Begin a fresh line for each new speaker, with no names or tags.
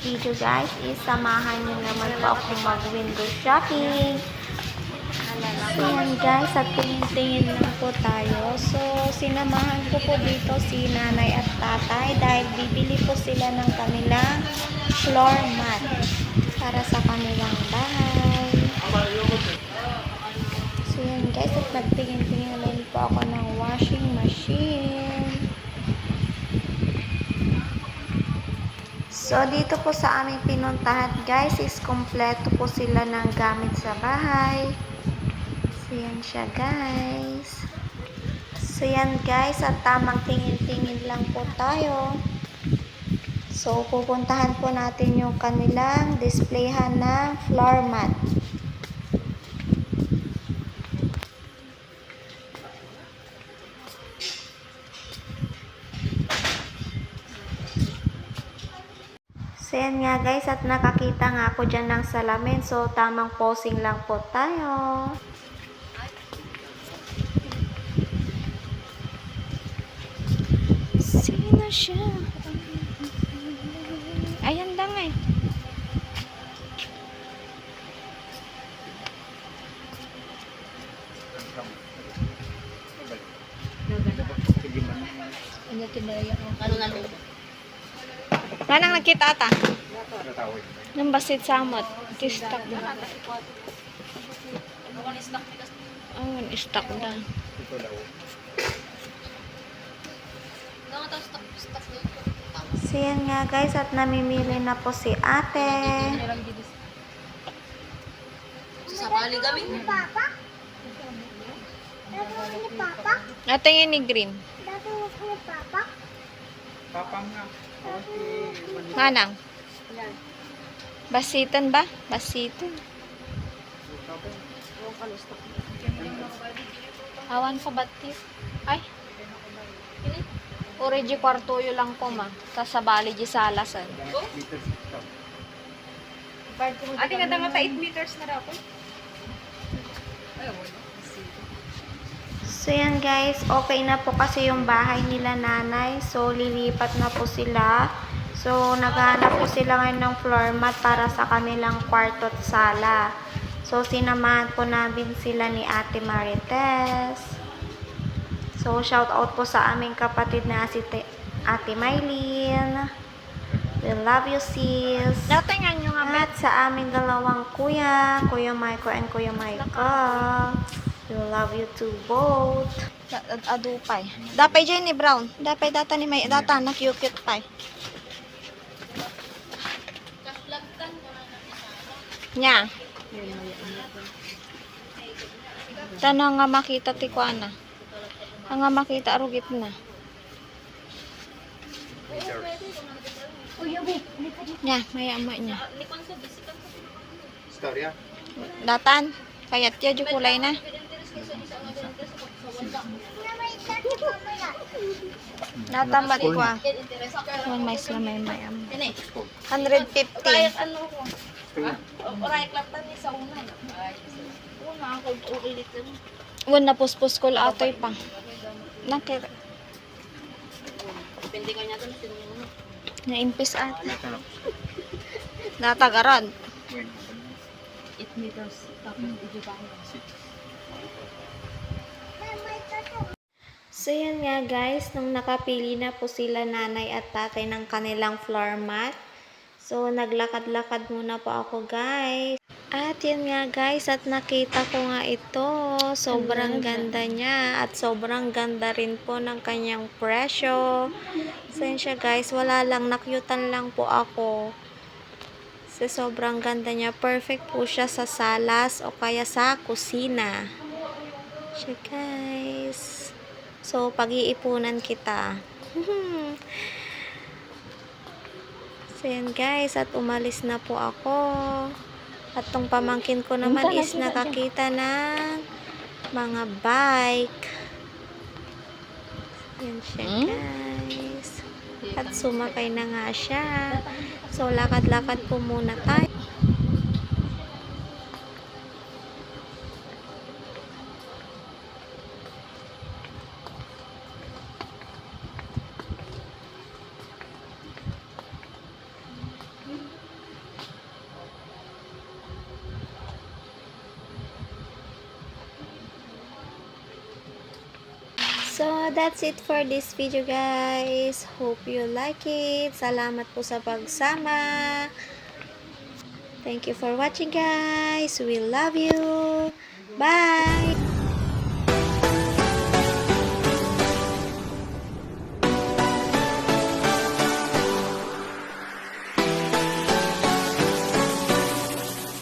video guys is samahan niyo naman po akong mag-window shopping. So yan guys, at tingin-tingin lang po tayo. So sinamahan ko po dito si nanay at tatay dahil bibili po sila ng kanilang floor mat para sa kanilang bahay. So yan guys, at nagtingin-tingin po ako ng So, dito po sa aming pinuntahan guys is kompleto po sila ng gamit sa bahay. So, yan siya guys. So, yan guys at tamang tingin-tingin lang po tayo. So, pupuntahan po natin yung kanilang displayhan ng floor mat. So, yan nga guys, at nakakita nga po dyan ng salamin. So, tamang posing lang po tayo. Sino siya? Ayan lang eh.
Ano nga lo?
Manang nakita ata? Nang basit samot. Kistak na. Oh, istak na.
Nga?
So, yan nga guys, at namimili na po si ate.
Sa sabali gamit mo.
Ate yun ni Green. Manang. Basitan ba? Basitan. Awan ko batis. Ay. Uri di kwarto yun lang ko ma. Tapos sa bali di salasan.
Ate nga nga 8 meters na raw ko.
So yan guys, okay na po kasi yung bahay nila nanay. So lilipat na po sila. So naghahanap po sila ngayon ng floor mat para sa kanilang kwarto at sala. So sinamahan po namin sila ni Ate Marites. So shout out po sa aming kapatid na si Te- Ate Maylin. We love you sis.
Natingan nyo nga,
At sa aming dalawang kuya, Kuya Michael and Kuya Michael. We love you too both. Adupay. Dapay Jenny Brown. Dapay data ni may data na cute cute pay. Nya. Tanong nga makita ti kuana. Ang nga makita arugit na. Nya, may ama niya.
Storya?
Datan. Kayat ya ju kulay na. Di ko ah? One may sila may may am. 150.
ano ko? Oray klaptan ni sa una. Una ako ulit.
Wan na puspos ko atoy pa. Nakir
Depende ka niya doon sino mo.
na-impis at. Natagaran.
8 meters. Tapos video pa
So yan nga guys, nung nakapili na po sila nanay at tatay ng kanilang floor mat. So naglakad-lakad muna po ako guys. At yan nga guys, at nakita ko nga ito. Sobrang ganda niya at sobrang ganda rin po ng kanyang presyo. Siya guys, wala lang, nakyutan lang po ako. So sobrang ganda niya. Perfect po siya sa salas o kaya sa kusina. Siya guys. So, pag-iipunan kita. so, yan guys. At umalis na po ako. At tong pamangkin ko naman is nakakita ng mga bike. Yan siya guys. At sumakay na nga siya. So, lakad-lakad po muna tayo. So, that's it for this video, guys. Hope you like it. Salamat po sa pagsama. Thank you for watching, guys. We love you. Bye!